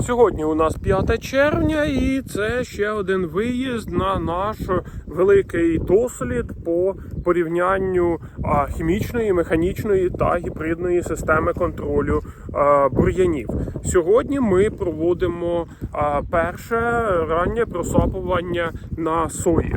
Сьогодні у нас 5 червня, і це ще один виїзд на наш великий дослід по порівнянню хімічної, механічної та гібридної системи контролю бур'янів. Сьогодні ми проводимо перше раннє просапування на сої.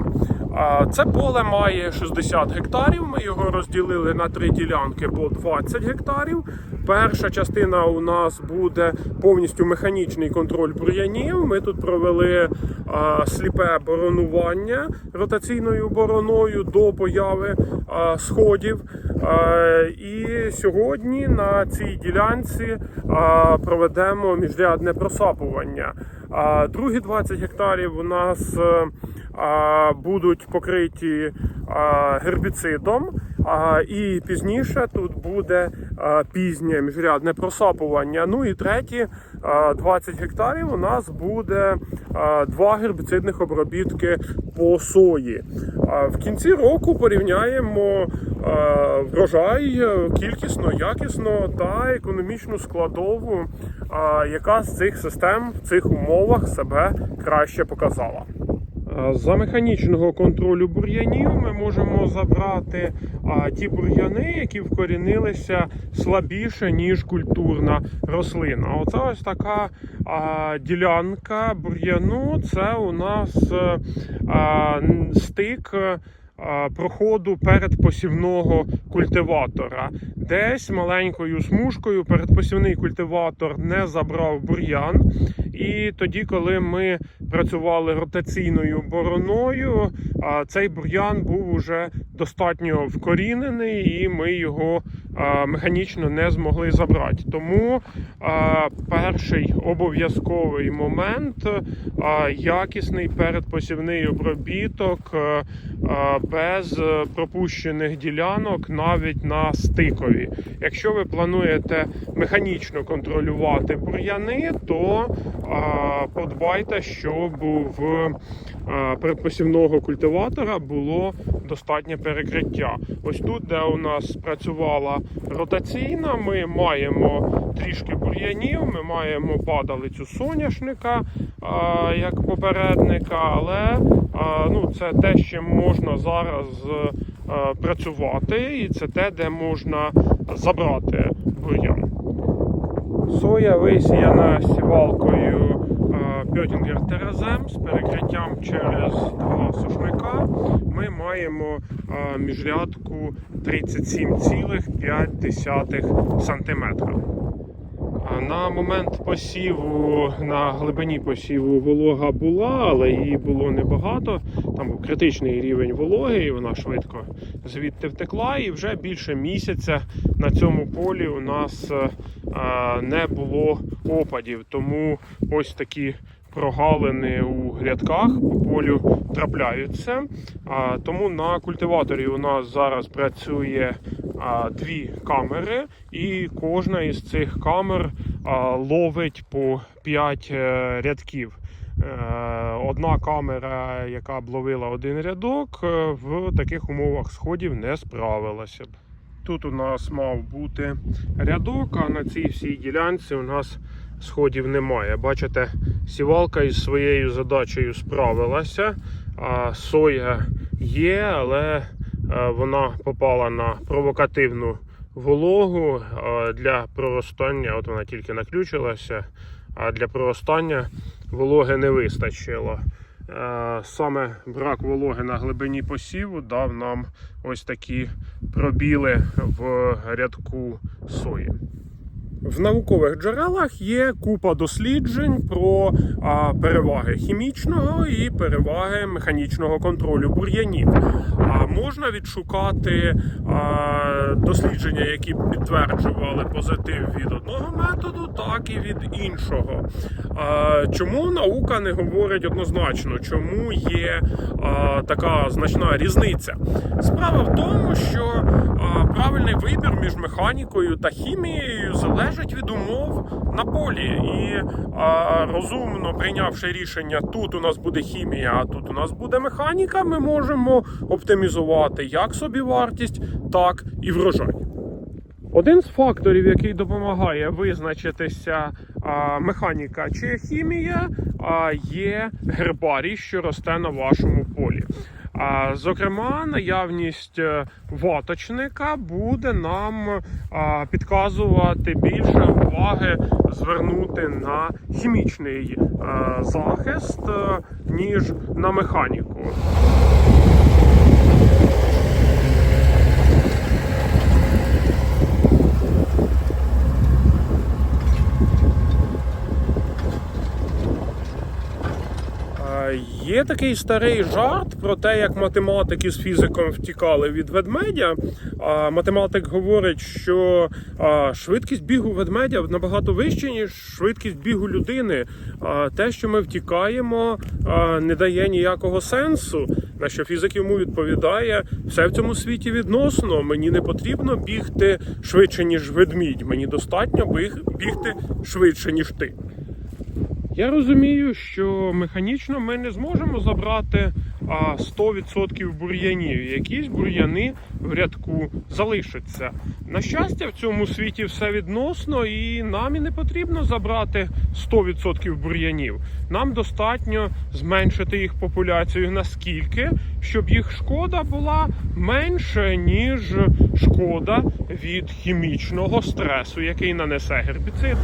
Це поле має 60 гектарів. Ми його розділили на три ділянки по 20 гектарів. Перша частина у нас буде повністю механічний контроль бур'янів. Ми тут провели а, сліпе боронування ротаційною бороною до появи а, сходів. А, і сьогодні на цій ділянці проведемо міжрядне просапування. А, другі 20 гектарів у нас е, будуть покриті гербіцидом. І пізніше тут буде пізнє міжрядне просапування. Ну і треті а, 20 гектарів у нас буде два гербіцидних обробітки по сої. В кінці року порівняємо врожай кількісно, якісно та економічну складову, яка з цих систем в цих умовах себе краще показала. За механічного контролю бур'янів ми можемо забрати а, ті бур'яни, які вкорінилися слабіше, ніж культурна рослина. Оце ось така а, ділянка бур'яну. Це у нас е, а, стик. е, Проходу передпосівного культиватора. Десь маленькою смужкою передпосівний культиватор не забрав бур'ян. І тоді, коли ми працювали ротаційною бороною, цей бур'ян був уже достатньо вкорінений, і ми його механічно не змогли забрати. Тому перший обов'язковий момент якісний передпосівний обробіток без пропущених ділянок навіть на стикові. Якщо ви плануєте механічно контролювати бур'яни, то подбайте, щоб в а, передпосівного культиватора було достатнє перекриття. Ось тут, де у нас працювала ротаційна, ми маємо трішки бур'янів, ми маємо падалицю соняшника як попередника, але ну, це те, з чим можна зараз працювати, і це те, де можна забрати бур'ян. Соя висіяна сівалкою Пьотінгер Терезем з перекриттям через два сушника. Ми маємо е, міжрядку 37,5 см. На момент посіву на глибині посіву волога була, але її було небагато. Там був критичний рівень вологи, і вона швидко звідти втекла. І вже більше місяця на цьому полі у нас е, е, не було опадів. Тому ось такі прогалини у грядках по полю трапляються. Тому на культиваторі у нас зараз працює дві камери, і кожна із цих камер ловить по 5 рядків. Е, Одна камера, яка б ловила один рядок, е, в таких умовах сходів не справилася б. Тут у нас мав бути рядок, а на цій всій ділянці у нас сходів немає. Бачите, сівалка із своєю задачею справилася. А соя є, але е, вона попала на провокативну вологу е, для проростання. От вона тільки наключилася, а для проростання вологи не вистачило. Е, Саме брак вологи на глибині посіву дав нам ось такі пробіли в рядку сої. В наукових джерелах є купа досліджень про переваги хімічного і переваги механічного контролю бур'янів. Можна відшукати дослідження, які підтверджували позитив від одного методу, так і від іншого. Чому наука не говорить однозначно? Чому є така значна різниця? Справа в тому, що правильний вибір між механікою та хімією залежить від умов на полі. І розумно прийнявши рішення, тут у нас буде хімія, а тут у нас буде механіка, ми можемо оптимізувати як собі вартість, так і врожай. Один з факторів, який допомагає визначитися а, механіка чи хімія, а, є гербарій, що росте на вашому полі. Зокрема, наявність е, ваточника буде нам підказувати більше уваги звернути на хімічний е, захист, е, ніж на механіку. Є такий старий жарт про те, як математики з фізиком втікали від ведмедя. А математик говорить, що швидкість бігу ведмедя набагато вища, ніж швидкість бігу людини. А те, що ми втікаємо, не дає ніякого сенсу. На що фізик йому відповідає: все в цьому світі відносно. Мені не потрібно бігти швидше, ніж ведмідь. Мені достатньо біг- бігти швидше, ніж ти. Я розумію, що механічно ми не зможемо забрати а, 100% бур'янів. Якісь бур'яни в рядку залишаться. На щастя, в цьому світі все відносно, і нам і не потрібно забрати 100% бур'янів. Нам достатньо зменшити їх популяцію наскільки, щоб їх шкода була менше, ніж шкода від хімічного стресу, який нанесе гербіцид.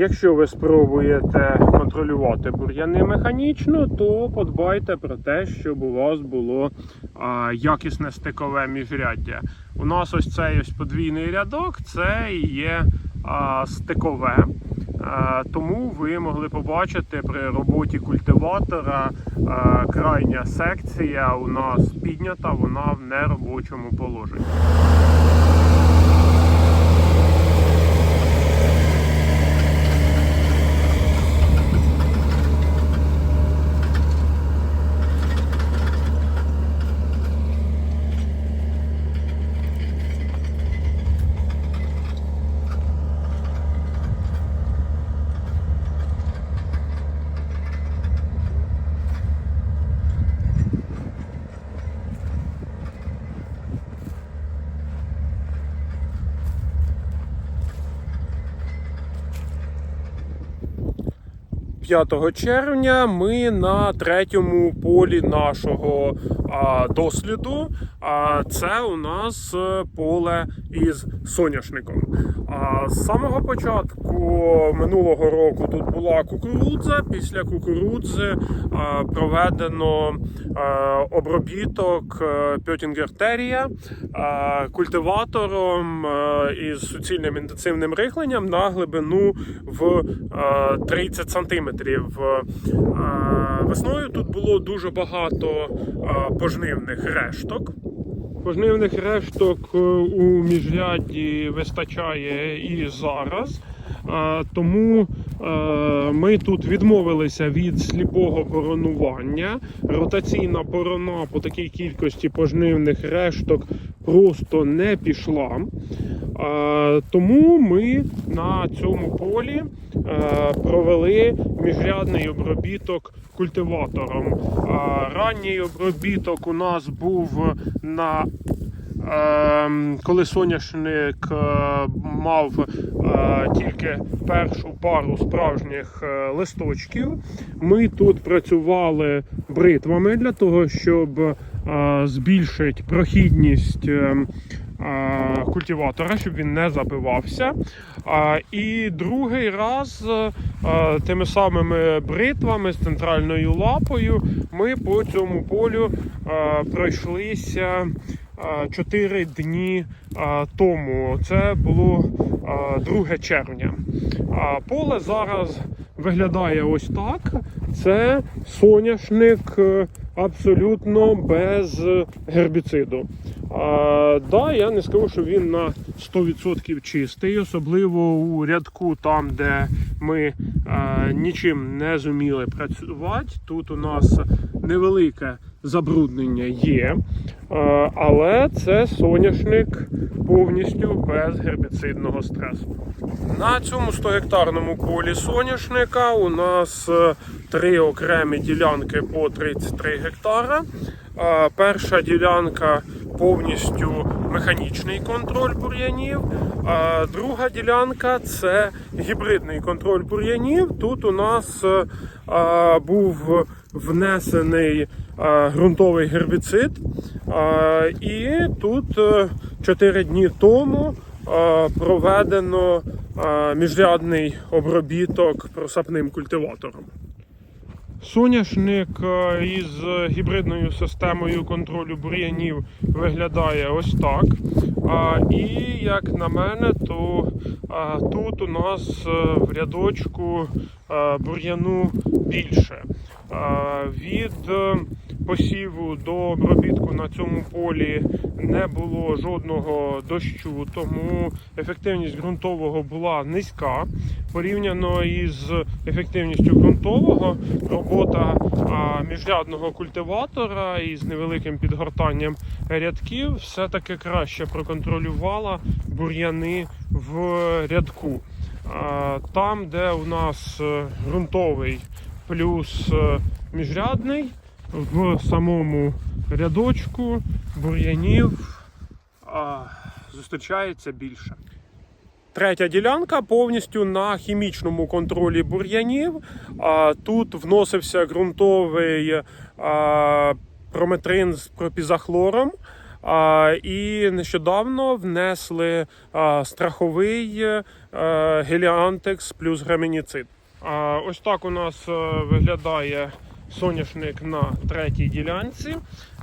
Якщо ви спробуєте контролювати бур'яни механічно, то подбайте про те, щоб у вас було а, якісне стикове міжряддя. У нас ось цей ось подвійний рядок, це і є а, стикове. Тому ви могли побачити при роботі культиватора крайня секція у нас піднята, вона в неробочому положенні. – 5 червня ми на третьому полі нашого а, досліду. А це у нас е, поле із соняшником. А, з самого початку минулого року тут була кукурудза. Після кукурудзи проведено обробіток е, Пьотінгертерія культиватором е, із суцільним інтенсивним рихленням на глибину в е, 30 сантиметрів. Весною тут було дуже багато пожнивних решток. Пожнивних решток е, у міжрядді вистачає і зараз. Тому е, ми тут відмовилися від сліпого боронування. Ротаційна борона по такій кількості пожнивних решток просто не пішла. Тому ми на цьому полі провели міжрядний обробіток культиватором. Е, Ранній обробіток у нас був на Ем, коли соняшник е, мав е, тільки першу пару справжніх е, листочків, ми тут працювали бритвами для того, щоб е, збільшити прохідність. Е, Культиватора, щоб він не забивався. І другий раз е, тими самими бритвами з центральною лапою ми по цьому полю е, пройшлися. 4 дні тому. Це було 2 червня. Поле зараз виглядає ось так. Це соняшник абсолютно без гербіциду. А, да, я не скажу, що він на 100% чистий, особливо у рядку, там, де ми а, нічим не зуміли працювати. Тут у нас невелике забруднення є, е, але це соняшник повністю без гербіцидного стресу. На цьому 100 гектарному полі соняшника у нас е, три окремі ділянки по 33 гектара. Перша ділянка повністю механічний контроль бур'янів. А друга ділянка це гібридний контроль бур'янів. Тут у нас е, е, був внесений е, ґрунтовий гербіцид. Е, І тут 4 дні тому е, проведено е, міжрядний обробіток просапним культиватором. Соняшник е, із гібридною системою контролю бур'янів виглядає ось так. І як на мене, то тут у нас е, в рядочку е, бур'яну більше. Від посіву до обробітку на цьому полі не було жодного дощу, тому ефективність ґрунтового була низька. Порівняно із ефективністю ґрунтового, робота міжрядного культиватора із невеликим підгортанням рядків все-таки краще проконтролювала бур'яни в рядку. Там, де у нас е, ґрунтовий плюс е, міжрядний, в самому рядочку бур'янів зустрічається більше. Третя ділянка повністю на хімічному контролі бур'янів. Тут вносився ґрунтовий прометрин з пропізахлором. І нещодавно внесли страховий геліантекс плюс граменіцид. Ось так у нас е, виглядає соняшник на третій ділянці.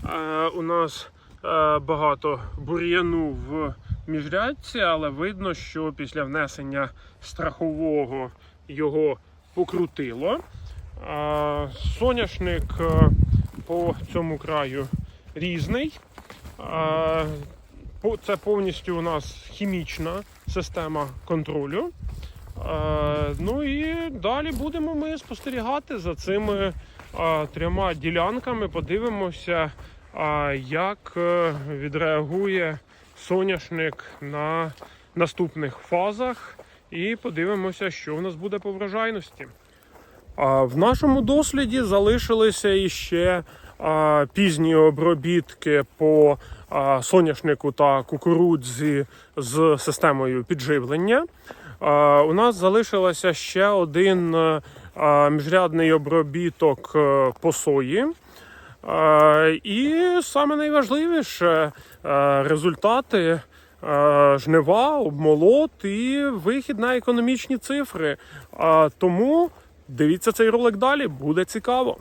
Е, у нас е, багато бур'яну в міжрядці, але видно, що після внесення страхового його покрутило. Е, Соняшник по цьому краю різний. Це повністю у нас хімічна система контролю. Е, Ну і далі будемо ми спостерігати за цими е, трьома ділянками. Подивимося, е, як відреагує соняшник на наступних фазах. І подивимося, що в нас буде по врожайності. В нашому досліді залишилися іще пізні обробітки по соняшнику та кукурудзі з системою підживлення. У нас залишилося ще один е, міжрядний обробіток е, по сої. І саме найважливіше е, результати жнива, обмолот і вихід на економічні цифри. Тому дивіться цей ролик далі, буде цікаво.